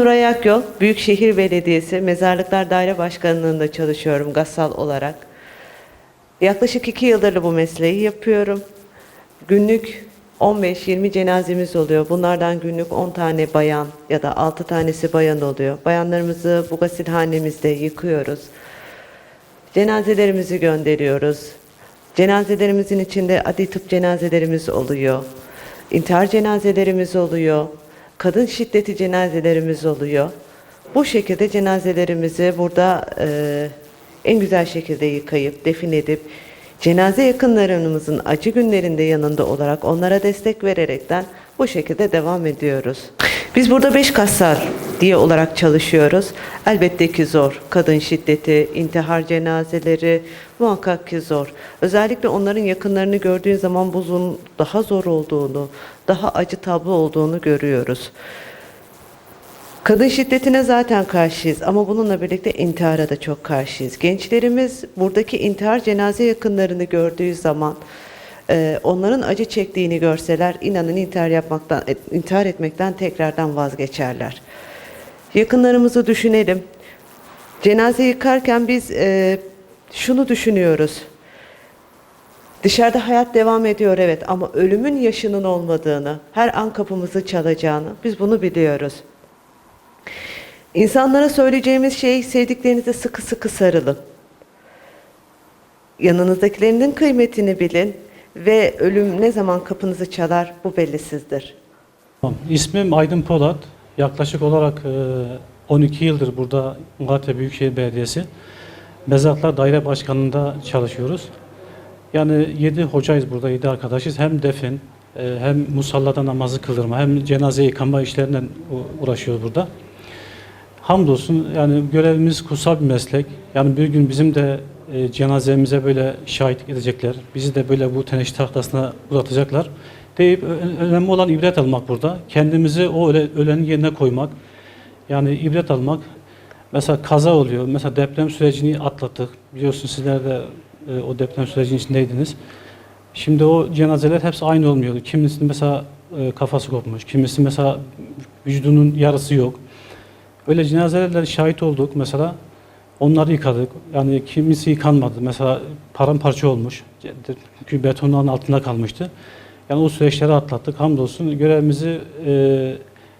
Nuray Akyol, Büyükşehir Belediyesi Mezarlıklar Daire Başkanlığı'nda çalışıyorum gassal olarak. Yaklaşık iki yıldır bu mesleği yapıyorum. Günlük 15-20 cenazemiz oluyor. Bunlardan günlük 10 tane bayan ya da 6 tanesi bayan oluyor. Bayanlarımızı bu gasilhanemizde yıkıyoruz. Cenazelerimizi gönderiyoruz. Cenazelerimizin içinde adli tıp cenazelerimiz oluyor. İntihar cenazelerimiz oluyor. Kadın şiddeti cenazelerimiz oluyor. Bu şekilde cenazelerimizi burada e, en güzel şekilde yıkayıp, defin edip, cenaze yakınlarımızın acı günlerinde yanında olarak onlara destek vererekten bu şekilde devam ediyoruz. Biz burada beş kassar diye olarak çalışıyoruz. Elbette ki zor. Kadın şiddeti, intihar cenazeleri muhakkak ki zor. Özellikle onların yakınlarını gördüğün zaman buzun daha zor olduğunu, daha acı tablo olduğunu görüyoruz. Kadın şiddetine zaten karşıyız ama bununla birlikte intihara da çok karşıyız. Gençlerimiz buradaki intihar cenaze yakınlarını gördüğü zaman e, onların acı çektiğini görseler inanın intihar yapmaktan, intihar etmekten tekrardan vazgeçerler. Yakınlarımızı düşünelim. Cenaze yıkarken biz e, şunu düşünüyoruz. Dışarıda hayat devam ediyor evet ama ölümün yaşının olmadığını, her an kapımızı çalacağını biz bunu biliyoruz. İnsanlara söyleyeceğimiz şey sevdiklerinize sıkı sıkı sarılın. Yanınızdakilerinin kıymetini bilin ve ölüm ne zaman kapınızı çalar bu bellisizdir. İsmim Aydın Polat. Yaklaşık olarak e, 12 yıldır burada Malatya Büyükşehir Belediyesi Mezarlıklar Daire Başkanlığı'nda çalışıyoruz. Yani 7 hocayız burada, 7 arkadaşız. Hem defin, e, hem musallada namazı kıldırma, hem cenaze yıkama işlerinden uğraşıyoruz burada. Hamdolsun yani görevimiz kutsal bir meslek. Yani bir gün bizim de e, cenazemize böyle şahitlik edecekler. Bizi de böyle bu teneşir tahtasına uzatacaklar. Deyip önemli olan ibret almak burada. Kendimizi o öle- ölenin yerine koymak. Yani ibret almak. Mesela kaza oluyor. Mesela deprem sürecini atlattık. Biliyorsunuz sizler de e, o deprem sürecinin içindeydiniz. Şimdi o cenazeler hepsi aynı olmuyordu. Kimisinin mesela e, kafası kopmuş, kimisinin mesela vücudunun yarısı yok. Öyle cenazelerle şahit olduk mesela. Onları yıkadık. Yani kimisi yıkanmadı. Mesela paramparça olmuş. Çünkü betonların altında kalmıştı. Yani o süreçleri atlattık. Hamdolsun görevimizi e,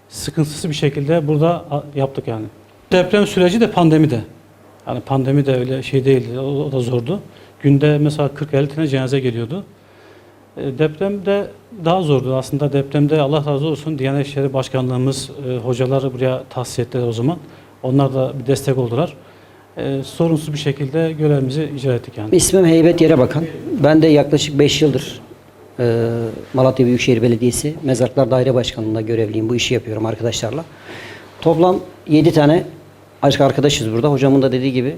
sıkıntısız bir şekilde burada yaptık yani. Deprem süreci de pandemi de. Yani pandemi de öyle şey değildi. O, o da zordu. Günde mesela 40-50 tane cenaze geliyordu. E, Depremde daha zordu aslında. Depremde Allah razı olsun Diyanet İşleri Başkanlığımız e, hocaları buraya tahsis ettiler o zaman. Onlar da bir destek oldular. E, sorunsuz bir şekilde görevimizi icra ettik yani. İsmim Heybet Yere Bakan. Ben de yaklaşık 5 yıldır Malatya Büyükşehir Belediyesi Mezarlıklar Daire Başkanlığı'nda görevliyim. Bu işi yapıyorum arkadaşlarla. Toplam 7 tane aşk arkadaşız burada. Hocamın da dediği gibi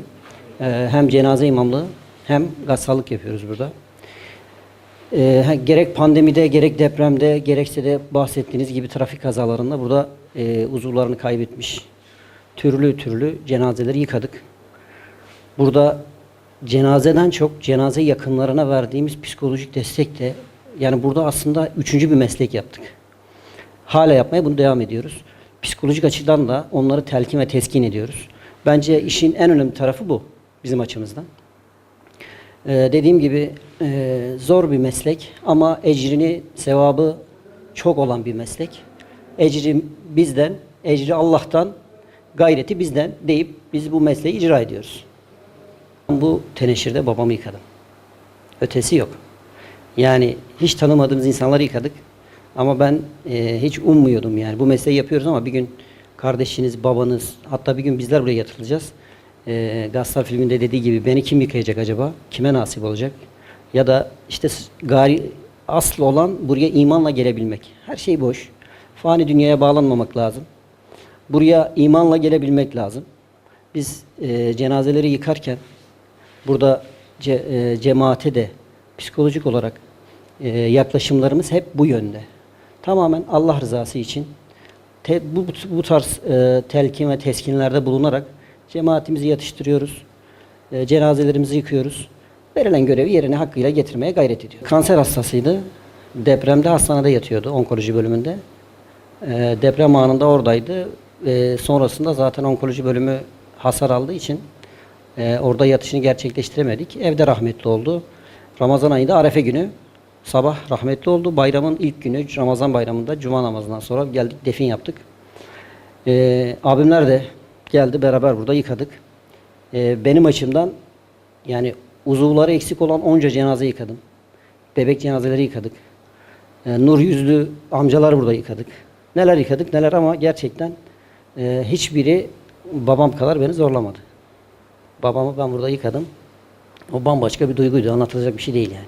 e, hem cenaze imamlığı hem gassallık yapıyoruz burada. E, gerek pandemide, gerek depremde, gerekse de bahsettiğiniz gibi trafik kazalarında burada e, uzuvlarını kaybetmiş türlü türlü cenazeleri yıkadık. Burada cenazeden çok cenaze yakınlarına verdiğimiz psikolojik destek de yani burada aslında üçüncü bir meslek yaptık. Hala yapmaya bunu devam ediyoruz. Psikolojik açıdan da onları telkin ve teskin ediyoruz. Bence işin en önemli tarafı bu bizim açımızdan. Ee, dediğim gibi e, zor bir meslek ama ecrini, sevabı çok olan bir meslek. Ecri bizden, ecri Allah'tan, gayreti bizden deyip biz bu mesleği icra ediyoruz. Bu teneşirde babamı yıkadım. Ötesi yok. Yani hiç tanımadığımız insanları yıkadık. Ama ben e, hiç ummuyordum yani. Bu mesleği yapıyoruz ama bir gün kardeşiniz, babanız, hatta bir gün bizler buraya yatırılacağız. E, Gassal filminde dediği gibi beni kim yıkayacak acaba? Kime nasip olacak? Ya da işte gari, asıl olan buraya imanla gelebilmek. Her şey boş. Fani dünyaya bağlanmamak lazım. Buraya imanla gelebilmek lazım. Biz e, cenazeleri yıkarken burada ce, e, cemaate de psikolojik olarak e, yaklaşımlarımız hep bu yönde. Tamamen Allah rızası için te, bu, bu tarz e, telkin ve teskinlerde bulunarak cemaatimizi yatıştırıyoruz. E, cenazelerimizi yıkıyoruz. Verilen görevi yerine hakkıyla getirmeye gayret ediyor. Kanser hastasıydı. Depremde hastanede yatıyordu onkoloji bölümünde. E, deprem anında oradaydı. e, sonrasında zaten onkoloji bölümü hasar aldığı için e, orada yatışını gerçekleştiremedik. Evde rahmetli oldu. Ramazan ayında Arefe günü sabah rahmetli oldu. Bayramın ilk günü Ramazan bayramında Cuma namazından sonra geldik defin yaptık. E, abimler de geldi beraber burada yıkadık. E, benim açımdan yani uzuvları eksik olan onca cenaze yıkadım. Bebek cenazeleri yıkadık. E, nur yüzlü amcalar burada yıkadık. Neler yıkadık neler ama gerçekten e, hiçbiri babam kadar beni zorlamadı. Babamı ben burada yıkadım. O bambaşka bir duyguydu. Anlatılacak bir şey değil yani.